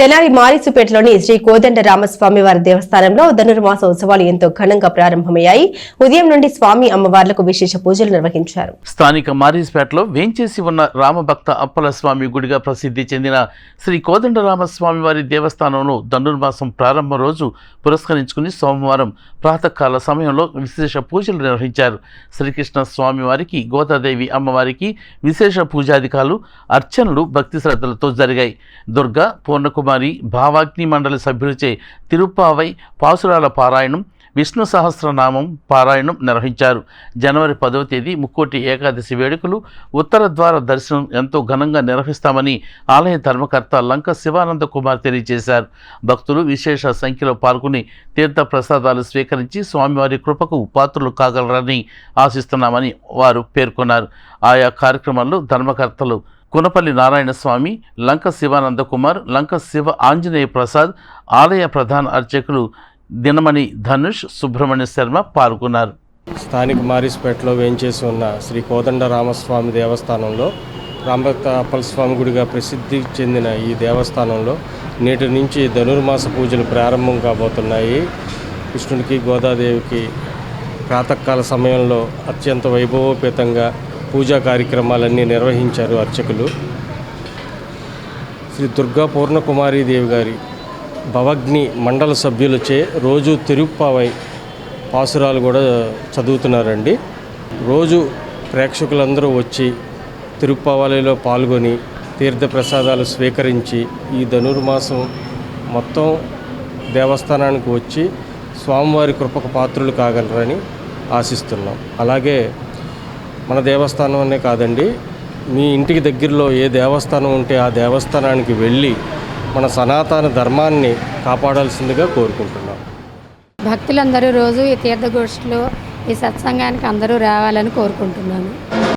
తెనాలి మారిసుపేటలోని శ్రీ కోదండ రామస్వామి వారి దేవస్థానంలో ధనుర్మాస ఉత్సవాలు ఎంతో ఘనంగా ప్రారంభమయ్యాయి. ఉదయం నుండి స్వామి అమ్మవార్లకు విశేష పూజలు నిర్వహించారు. స్థానిక మారిసుపేటలో వేంచేసి ఉన్న రామభక్త అప్పల స్వామి గుడిగా ప్రసిద్ధి చెందిన శ్రీ కోదండరామస్వామి వారి దేవస్థానంలో ధనుర్మాసం ప్రారంభ రోజు పురస్కరించుకుని సోమవారం ప్రాతకాల సమయంలో విశేష పూజలు నిర్వహించారు. శ్రీకృష్ణ స్వామి వారికి గోదాదేవి అమ్మవారికి విశేష పూజాధికాలు అర్చనలు భక్తి శ్రద్ధలతో జరిగాయి. దుర్గా పూర్ణకుమార్ భావాగ్ని మండలి సభ్యులచే తిరుప్పావై పాసురాల పారాయణం విష్ణు సహస్రనామం పారాయణం నిర్వహించారు. జనవరి పదవ తేదీ ముక్కోటి ఏకాదశి వేడుకలు ఉత్తర ద్వార దర్శనం ఎంతో ఘనంగా నిర్వహిస్తామని ఆలయ ధర్మకర్త లంక శివానంద కుమార్ తెలియజేశారు. భక్తులు విశేష సంఖ్యలో పాల్గొని తీర్థ ప్రసాదాలు స్వీకరించి స్వామివారి కృపకు పాత్రలు కాగలరని ఆశిస్తున్నామని వారు పేర్కొన్నారు. ఆయా కార్యక్రమాల్లో ధర్మకర్తలు కునపల్లి నారాయణ స్వామి లంక శివానంద కుమార్ లంక శివ ఆంజనేయ ప్రసాద్ ఆలయ ప్రధాన అర్చకులు దినమణి ధనుష్ సుబ్రహ్మణ్య శర్మ పాల్గొన్నారు. స్థానిక మారిస్పేటలో వేయించేసి ఉన్న శ్రీ కోదండ రామస్వామి దేవస్థానంలో రామభక్త స్వామి గుడిగా ప్రసిద్ధి చెందిన ఈ దేవస్థానంలో నేటి నుంచి ధనుర్మాస పూజలు ప్రారంభం కాబోతున్నాయి. కృష్ణుడికి గోదాదేవికి ప్రాతకాల సమయంలో అత్యంత వైభవోపేతంగా పూజా కార్యక్రమాలన్నీ నిర్వహించారు అర్చకులు. శ్రీ దుర్గా పూర్ణకుమారీదేవి గారి భవగ్ని మండల సభ్యులచే రోజు తిరుప్పావై పాసురాలు కూడా చదువుతున్నారండి. రోజు ప్రేక్షకులందరూ వచ్చి తిరుప్పావలిలో పాల్గొని తీర్థ ప్రసాదాలు స్వీకరించి ఈ ధనుర్మాసం మొత్తం దేవస్థానానికి వచ్చి స్వామివారి కృపకు పాత్రులు కాగలరని ఆశిస్తున్నాం. అలాగే మన దేవస్థానం అనే కాదండి. మీ ఇంటికి దగ్గరలో ఏ దేవస్థానం ఉంటే ఆ దేవస్థానానికి వెళ్ళి మన సనాతన ధర్మాన్ని కాపాడాల్సిందిగా కోరుకుంటున్నాం. భక్తులందరూ రోజు ఈ తీర్థగోష్ఠిలో ఈ సత్సంగానికి అందరూ రావాలని కోరుకుంటున్నాను.